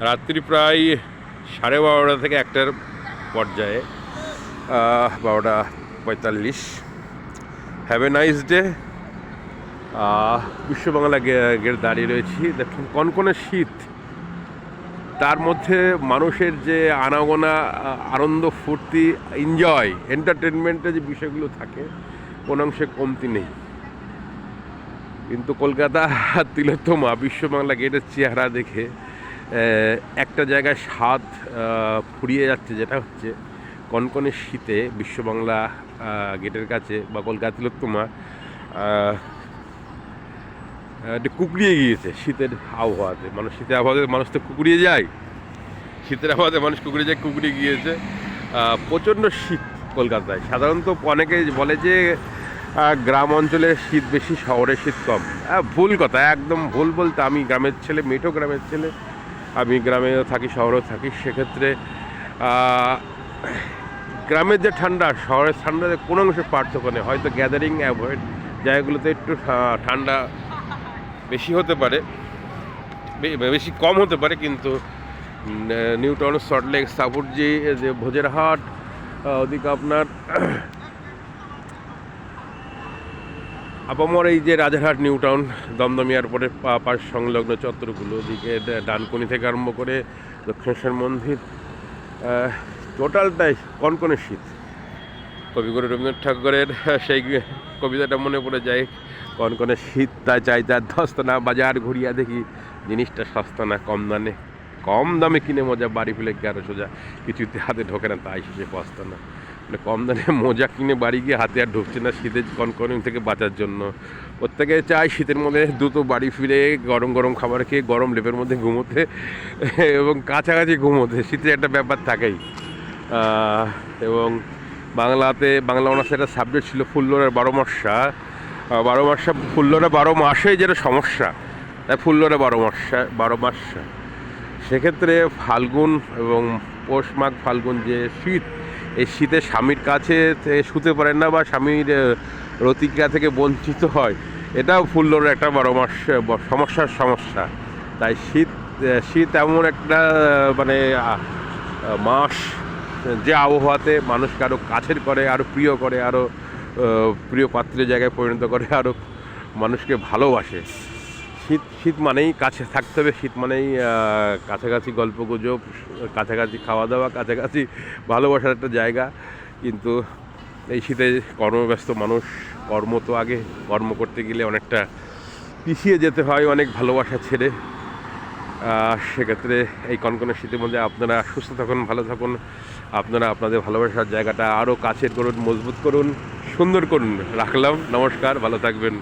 রাত্রি প্রায় সাড়ে বারোটা থেকে একটার পর্যায়ে। বারোটা পঁয়তাল্লিশ। Have a nice day Biswa Bangla gay- gate দাঁড়িয়ে রয়েছি। দেখুন, কনকনে শীত। তার মধ্যে মানুষের যে আনাগোনা আনন্দ, ফুর্তি এনজয় এন্টারটেনমেন্টের যে বিষয়গুলো থাকে কোনো অংশে কমতি নেই। কিন্তু কলকাতা তিলোত্তমা বিশ্ববাংলা গেটের চেহারা দেখে একটা জায়গায় স্বাদ ফুরিয়ে যাচ্ছে যেটা হচ্ছে কনকনে শীতে বিশ্ববাংলা গেটের কাছে বা কলকাতা তিলোত্তমা আহ, একটু কুকড়িয়ে গিয়েছে শীতের আবহাওয়াতে। মানুষ শীতের আবহাওয়াতে মানুষ তো কুকড়িয়ে যায়। শীতের আবহাওয়াতে মানুষ কুকড়িয়ে যায় কুকড়িয়ে গিয়েছে। প্রচণ্ড শীত কলকাতায়। সাধারণত অনেকে বলে যে গ্রাম অঞ্চলে শীত বেশি শহরে শীত কম। ভুল কথা একদম ভুল বলতে আমি গ্রামের ছেলে মেঠো গ্রামের ছেলে আমি গ্রামেও থাকি, শহরেও থাকি, সেক্ষেত্রে গ্রামের যে ঠান্ডা, শহরের ঠান্ডাতে কোনো অংশে পার্থক্য নেই। হয়তো গ্যাদারিং অ্যাভয়েড জায়গাগুলোতে একটু ঠান্ডা বেশি হতে পারে বেশি কম হতে পারে, কিন্তু নিউটাউন সল্টলেক সাপুরজি যে ভোজেরহাট ওদিকে আপনার আপামর এই যে রাজারহাট নিউটাউন দমদম এয়ারপোর্টের পাশ সংলগ্ন চত্বরগুলো ওদিকে ডা- ডানকুনি থেকে আরম্ভ করে দক্ষিণেশ্বর মন্দির টোটালটাই কনকনে শীত। কবিগুরু রবীন্দ্রনাথ ঠাকুরের সেই কবিতাটা মনে পড়ে যায়, কনকনে শীত তা চাই তার ধস্ত না, বাজার ঘুরিয়া দেখি জিনিসটা সস্তা না, কম দামে কম দামে কিনে মজা, বাড়ি ফেলে কি সোজা, কিছুতে হাতে ঢোকে না, তাই শেষে পস্তা না। মানে কম দামে মোজা কিনে বাড়ি গিয়ে হাতে আর ঢুকছে না শীতের কনকনে থেকে বাঁচার জন্য। প্রত্যেকে চায় শীতের মধ্যে দ্রুত বাড়ি ফিরে, গরম গরম খাবার খেয়ে, গরম লেপের মধ্যে ঘুমোতে এবং কাছাকাছি ঘুমোতে। শীতের একটা ব্যাপার থাকেই। এবং বাংলাতে, বাংলা অনার্সের একটা সাবজেক্ট ছিল ফুল্লরের বারো মাসা বারো মাসা ফুল্লরে বারো মাসেই যেটা সমস্যা, তাই ফুল্লরে বারো মাসা বারো মাসা। সেক্ষেত্রে ফাল্গুন এবং পৌষ মাঘ ফাল্গুন যে শীত এই শীতে স্বামীর কাছে শুতে পারেন না বা স্বামীর রতিকা থেকে বঞ্চিত হয়, এটাও ফুল্লর একটা মাস সমস্যার সমস্যা। তাই শীত শীত এমন একটা মানে মাস যে আবহাওয়াতে মানুষকে আরও কাছের করে আরও প্রিয় করে আরও প্রিয় পাত্রের জায়গায় পরিণত করে আরও মানুষকে ভালোবাসে। শীত শীত মানেই কাছে থাকতে হবে, শীত মানেই কাছাকাছি গল্প গুজব, কাছাকাছি খাওয়া দাওয়া, কাছাকাছি ভালোবাসার একটা জায়গা। কিন্তু এই শীতে কর্মব্যস্ত মানুষ, কর্ম তো আগে, কর্ম করতে গেলে অনেকটা পিছিয়ে যেতে হয়, অনেক ভালোবাসা ছেড়ে। সেক্ষেত্রে এই কনকনের শীতের মধ্যে আপনারা সুস্থ থাকুন, ভালো থাকুন। আপনারা আপনাদের ভালোবাসার জায়গাটা আরও কাছের করুন, মজবুত করুন, সুন্দর করুন। রাখলাম, নমস্কার, ভালো থাকবেন।